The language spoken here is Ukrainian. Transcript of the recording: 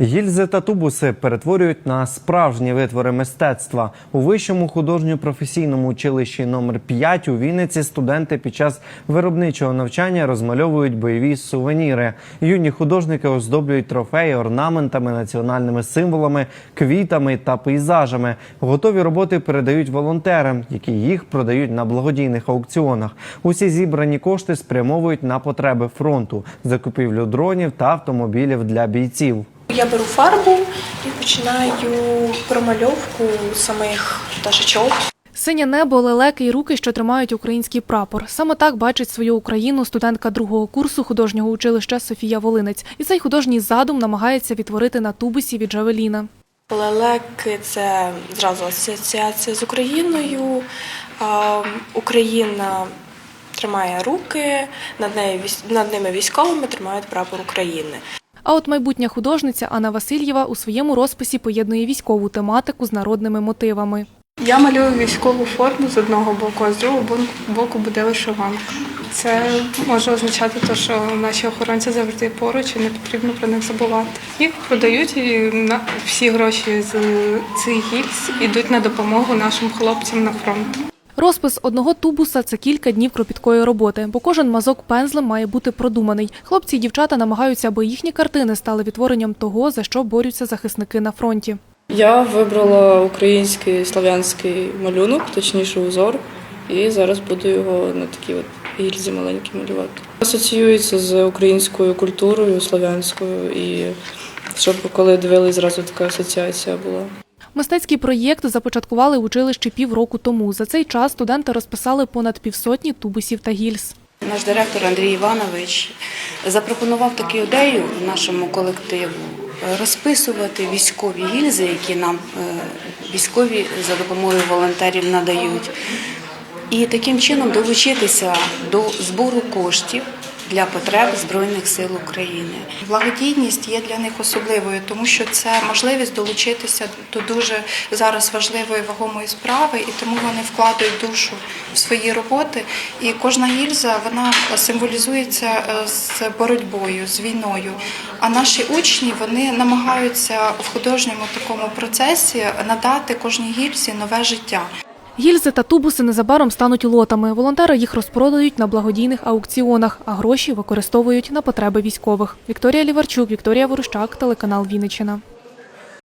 Гільзи та тубуси перетворюють на справжні витвори мистецтва. У вищому художньо-професійному училищі номер 5 у Вінниці студенти під час виробничого навчання розмальовують бойові сувеніри. Юні художники оздоблюють трофеї орнаментами, національними символами, квітами та пейзажами. Готові роботи передають волонтерам, які їх продають на благодійних аукціонах. Усі зібрані кошти спрямовують на потреби фронту, закупівлю дронів та автомобілів для бійців. Я беру фарбу і починаю промальовку самих пташечок. Синє небо, лелеки і руки, що тримають український прапор. Саме так бачить свою Україну студентка другого курсу художнього училища Софія Волинець. І цей художній задум намагається відтворити на тубусі від Джавеліна. Лелеки це зразу асоціація з Україною. Україна тримає руки, над, нею, над ними військовими тримають прапор України. А от майбутня художниця Анна Васильєва у своєму розписі поєднує військову тематику з народними мотивами. Я малюю військову форму з одного боку, а з другого боку буде вишиванка. Це може означати те, що наші охоронці завжди поруч і не потрібно про них забувати. Їх продають і всі гроші з цих гільз йдуть на допомогу нашим хлопцям на фронт. Розпис одного тубуса це кілька днів кропіткої роботи, бо кожен мазок пензлем має бути продуманий. Хлопці і дівчата намагаються, аби їхні картини стали відтворенням того, за що борються захисники на фронті. Я вибрала український слав'янський малюнок, точніше узор, і зараз буду його на такі от гільзі маленькі малювати. Асоціюється з українською культурою слав'янською, і щоб коли дивились, зразу така асоціація була. Мистецький проєкт започаткували в училищі півроку тому. За цей час студенти розписали понад півсотні тубусів та гільз. Наш директор Андрій Іванович запропонував таку ідею нашому колективу розписувати військові гільзи, які нам е, військові за допомогою волонтерів надають, і таким чином долучитися до збору коштів для потреб Збройних сил України. Благодійність є для них особливою, тому що це можливість долучитися до дуже зараз важливої вагомої справи, і тому вони вкладають душу в свої роботи. І кожна гільза вона символізується е, з боротьбою, з війною. А наші учні вони намагаються в художньому такому процесі надати кожній гільзі нове життя. Гільзи та тубуси незабаром стануть лотами. Волонтери їх розпродають на благодійних аукціонах, а гроші використовують на потреби військових. Вікторія Ліварчук, Вікторія Ворущак, телеканал Вінниччина.